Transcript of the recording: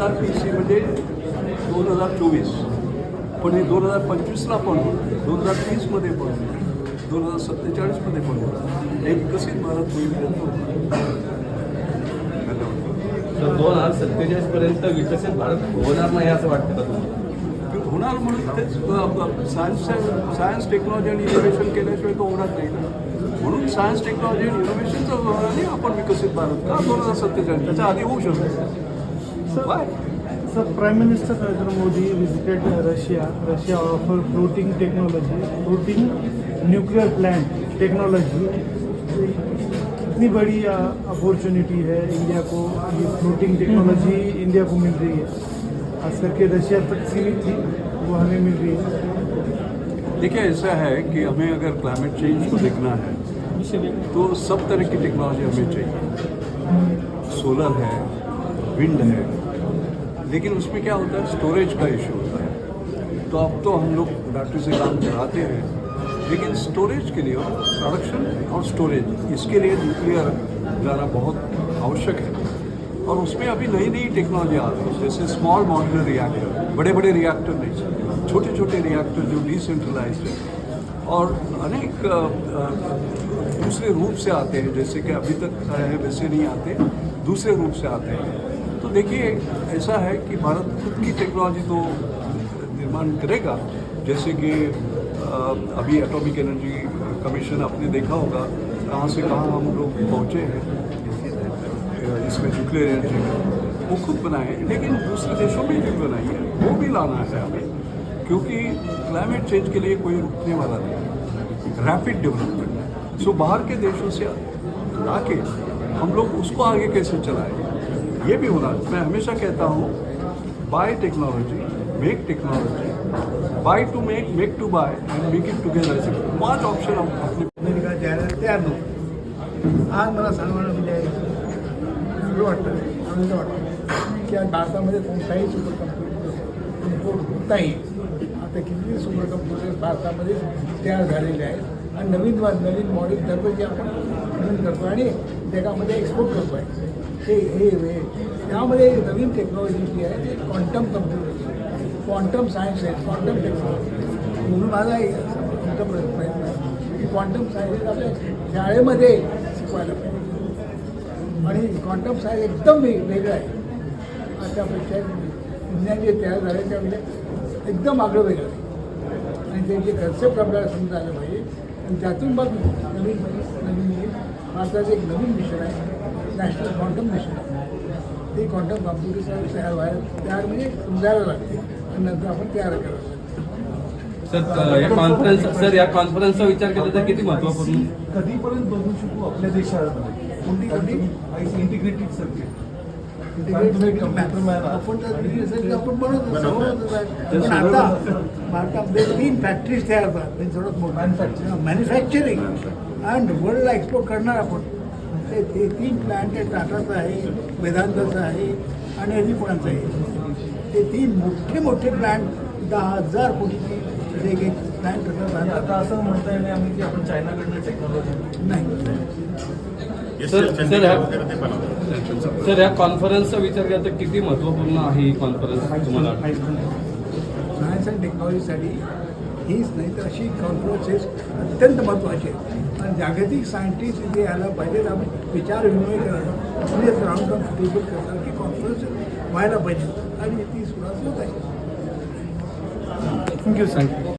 R P C म्हणजे दोन हजार चोवीस. पण हे दोन हजार पंचवीसला पण दोन हजार तीसमध्ये पण दोन हजार सत्तेचाळीसमध्ये पण एक विकसित भारत होईल. धन्यवाद. दोन हजार सत्तेचाळीस पर्यंत विकसित भारत होणार नाही असं वाटतं का तुम्हाला? होणार म्हणून तेच सायन्स सायन्स टेक्नॉलॉजी आणि इनोव्हेशन केल्याशिवाय तो होणार नाही म्हणून सायन्स टेक्नॉलॉजी आणि इनोव्हेशनचं आपण विकसित भारत का दोन हजार सत्तेचाळीस? त्याच्या आधी होऊ शकतो. By Sir, Prime Minister Narendra Modi visited Russia. Russia offered floating technology, floating nuclear plant technology. इतनी बड़ी अपॉर्चुनिटी है इंडिया को। ये फ्लोटिंग टेक्नोलॉजी इंडिया को मिल रही है। खास करके रशिया तक सीमित थी वो हमें मिल रही है। देखिए ऐसा है कि हमें अगर क्लाइमेट चेंज को देखना है तो सब तरह की टेक्नोलॉजी हमें चाहिए। सोलर है विंड है। लेकिन उसमें क्या होता है? स्टोरेज का इशू होता है। तो अब तो हम लोग बैटरी से काम चलाते हैं। लेकिन स्टोरेज के लिए प्रोडक्शन और स्टोरेज इसके लिए न्यूक्लियर जाना बहुत आवश्यक है। और उसमें अभी नई नई टेक्नोलॉजी आ रही है। जैसे स्मॉल मॉड्यूलर रिएक्टर बड़े बड़े रिएक्टर नहीं छोटे छोटे रिएक्टर जो डिसेंट्रलाइज है। और अनेक दूसरे रूप से आते हैं। जैसे कि अभी तक है वैसे नहीं आते, दूसरे रूप से आते हैं। तो देखिए, ऐसा है कि भारत खुद की टेक्नोलॉजी तो निर्माण करेगा। जैसे कि अभी एटॉमिक एनर्जी कमीशन आपने देखा होगा, कहाँ से कहाँ हम लोग पहुँचे हैं। इसमें न्यूक्लियर एनर्जी में वो खुद बनाए, लेकिन दूसरे देशों में भी बनाई है। वो भी लाना है हमें, क्योंकि क्लाइमेट चेंज के लिए कोई रुकने वाला नहीं रैपिड डेवलपमेंट सो बाहर के देशों से लाके हम लोग उसको आगे कैसे चलाएँ? ये भी होना मैं हमेशा कहता हूँ buy technology make technology buy to make make to buy and make it together ऐसे पांच ऑप्शन हम अपने तयार नव्हतं आज मला सांगणं म्हणजे वेगळं वाटतं आनंद वाटतं की आज भारतामध्ये कोणताही सुपर कम्प्युटर इम्पोर्ट होत नाही आता किती सुपर कम्प्युटर भारतामध्ये तयार झालेले आहेत आणि नवीन वा- नवीन मॉडेल दररोज आपण नवीन करतो आणि जगामध्ये एक्सपोर्ट करतो आहे हे हे हे. त्यामध्ये नवीन टेक्नॉलॉजी जी आहे ते क्वांटम कम्प्युटर क्वांटम सायन्स आहे क्वांटम टेक्नॉलॉजी म्हणून माझा एक प्रयत्न आहे की क्वांटम सायन्स आपल्या शाळेमध्ये शिकवायला पाहिजे. आणि क्वांटम सायन्स एकदम वेग वेगळं आहे. आतापेक्षा विज्ञान जे तयार झाले त्यामध्ये म्हणजे एकदम आगळं वेगळं आहे. आणि त्यांचे कन्सेप्ट आपल्याला समजायला पाहिजे आणि त्यातून मग नवीन नवीन भारताचं एक नवीन मिशन आहे. नॅशनल क्वांटम मिशन ते क्वांटम कॉम्प्युटर तयार व्हायला तयार म्हणजे समजायला लागते. आणि नंतर आपण तयार करायला सर या कॉन्फरन्स सर या कॉन्फरन्सचा विचार केला तर किती महत्त्वपूर्ण कधीपर्यंत बघू शकू आपल्या देशामध्ये? कोणती कोणती इंटिग्रेटेड सर्किट फॅक्टरीज तयार होतात. मॅन्युफॅक्चरिंग अँड वर्ल्डला एक्सपोर्ट करणार आपण. ते ते तीन प्लॅन्ट आहे टाटाचं आहे वेदांताचं आहे आणि अजिपुणाचं आहे. ते तीन मोठे मोठे प्लॅन्ट दहा हजार कोटीची एक एक प्लॅन्ट आता असं म्हणता येणार आम्ही की आपण चायनाकडनं टेक्नॉलॉजी नाही. सर सर ह्या- सर या कॉन्फरन्सचा विचार केला तर किती महत्त्वपूर्ण आहे ही कॉन्फरन्स तुम्हाला? सायन्स अँड टेक्नॉलॉजीसाठी हीच नाही तर अशी कॉन्फरन्सेस अत्यंत महत्त्वाची आहेत आणि जागतिक सायंटिस्ट इथे यायला पाहिजेत आपण विचार विनिमय करणं म्हणजे राऊंड ऑफ टेबल की कॉन्फरन्स व्हायला पाहिजे. आणि ती सुरुवात होत आहे. Thank you sir